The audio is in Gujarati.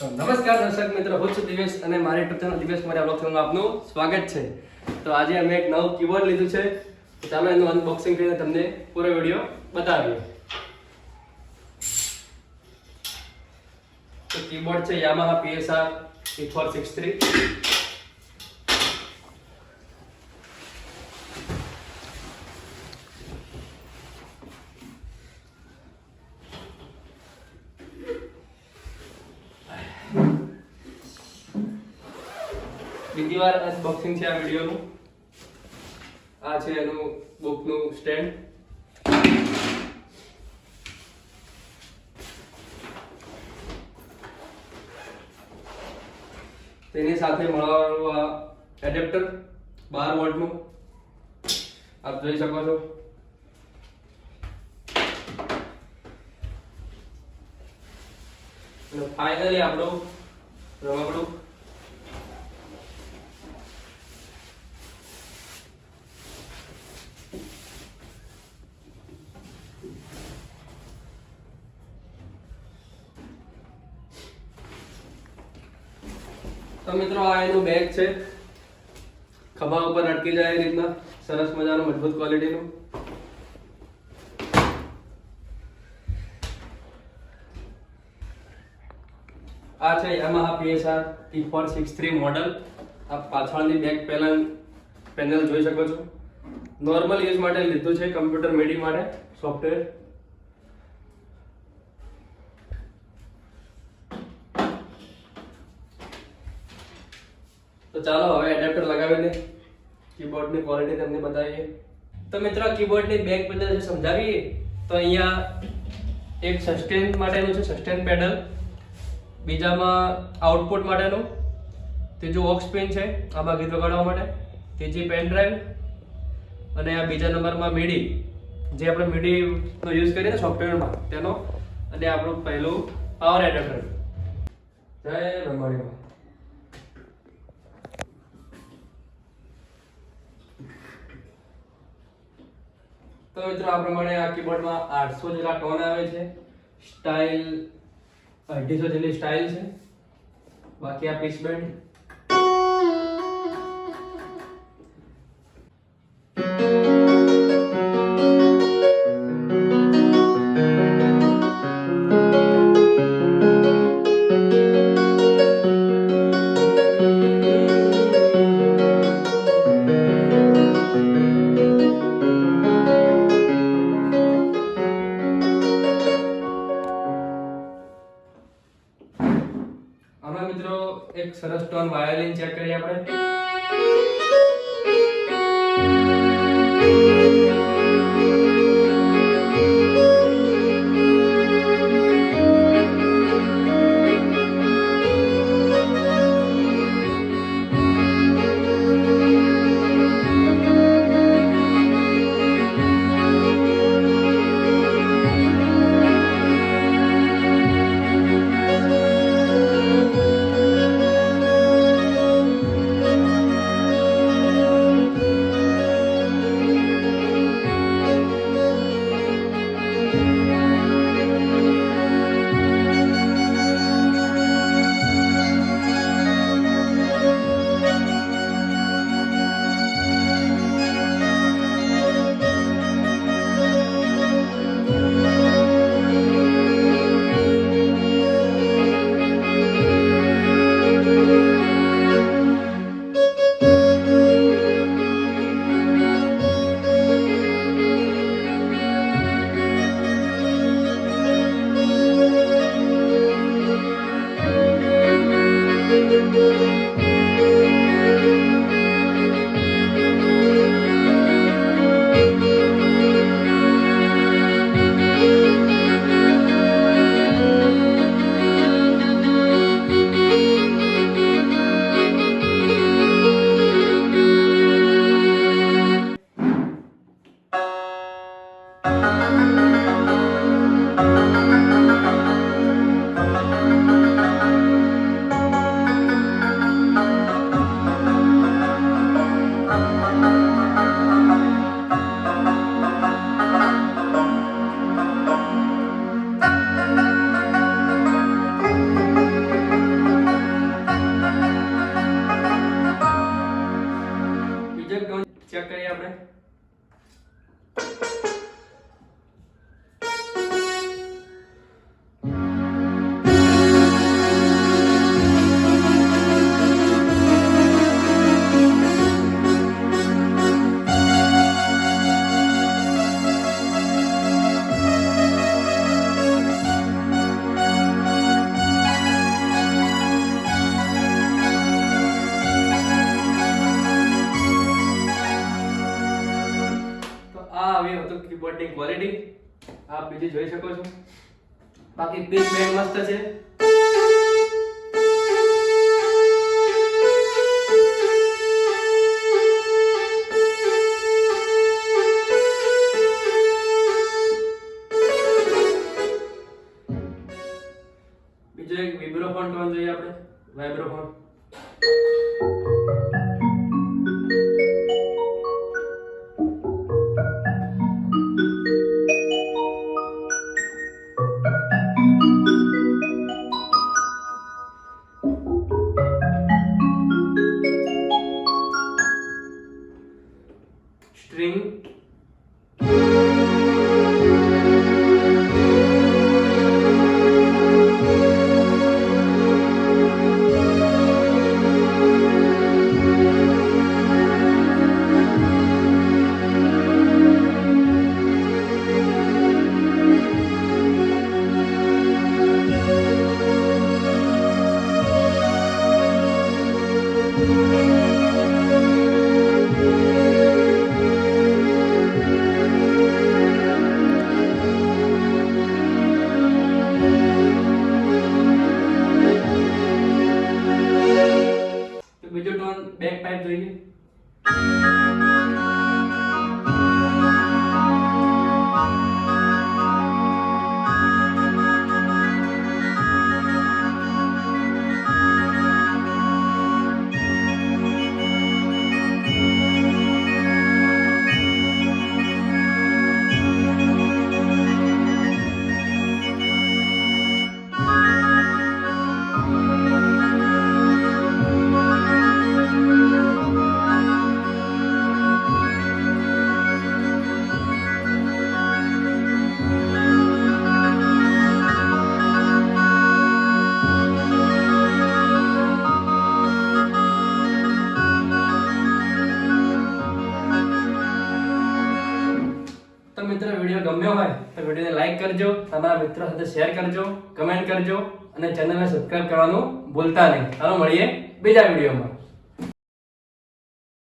નમસ્કાર દર્શક મિત્રો, હું છું દિવેશ અને મારી યુટ્યુબ દિવેશ મારી બ્લોગ ચેનલમાં આપનું સ્વાગત છે. તો આજે અમે એક નવું કીબોર્ડ લીધું છે. ચાલો એનું અનબોક્સિંગ કરીને તમને પૂરો વીડિયો બતાવીએ. તો કીબોર્ડ છે Yamaha PSR E four six three બીજી વાર અનબોક્સિંગ છે આ વિડીયોનું. આ છે એનું બુકનું સ્ટેન્ડ તેની સાથે મળવાનું આ એડેપ્ટર બાર વોલ્ટનું. આપ જોઈ શકો છો. અને ફાઇનલી આપણું રમકડું. તો મિત્રો આ એનું બેગ છે. ખભા ઉપર અટકી જાય એ રીતના. સરસ મજાનું, મજબૂત ક્વોલિટીનું આ છે Yamaha PSR T four six three model આ પાછળની બેક પેનલ પેનલ જોઈ શકો છો. નોર્મલ યુઝ માટે લીધું છે કમ્પ્યુટર મેડી માટે સોફ્ટવેર તો ચાલો, હવે એડેપ્ટર લગાવીને કીબોર્ડની ક્વોલિટી તમને બતાવીએ. તો મિત્રો કીબોર્ડની બેક પેડલ સમજાવીએ, તો અહીંયા એક સસ્ટેન માટેનું છે સસ્ટેન પેડલ બીજામાં આઉટપુટ માટેનું. ત્રીજું ઓક્સ પિન છે આમાં ગીત વગાડવા માટે. ત્રીજી પેન ડ્રાઈવ અને આ બીજા નંબરમાં મીડી જે આપણે મીડીનો યુઝ કરીએ ને સોફ્ટવેરમાં તેનો. અને આપણું પહેલું પાવર એડેપ્ટર જય રમાણીમાં તો મિત્રો આ પ્રમાણે આ કીબોર્ડમાં આઠસો જેટલા ટોન આવે છે. સ્ટાઇલ અઢીસો જેટલી સ્ટાઇલ છે. બાકી આ પીસ બેન્ડ એક સરસ ટોન વાયોલિન ચેક કરીએ આપણે. કીબોર્ડની ક્વોલિટી આપ બીજી જોઈ શકો છો. બાકી પીસ બેન્ડ મસ્ત છે. તો વીડિયો ગમ્યો હોય તો વિડીયોને લાઈક કરજો, તમારા મિત્રો સાથે શેર કરજો કમેન્ટ કરજો અને ચેનલને સબસ્ક્રાઇબ કરવાનું ભૂલતા નહીં. ચાલો મળીએ બીજા વિડીયોમાં.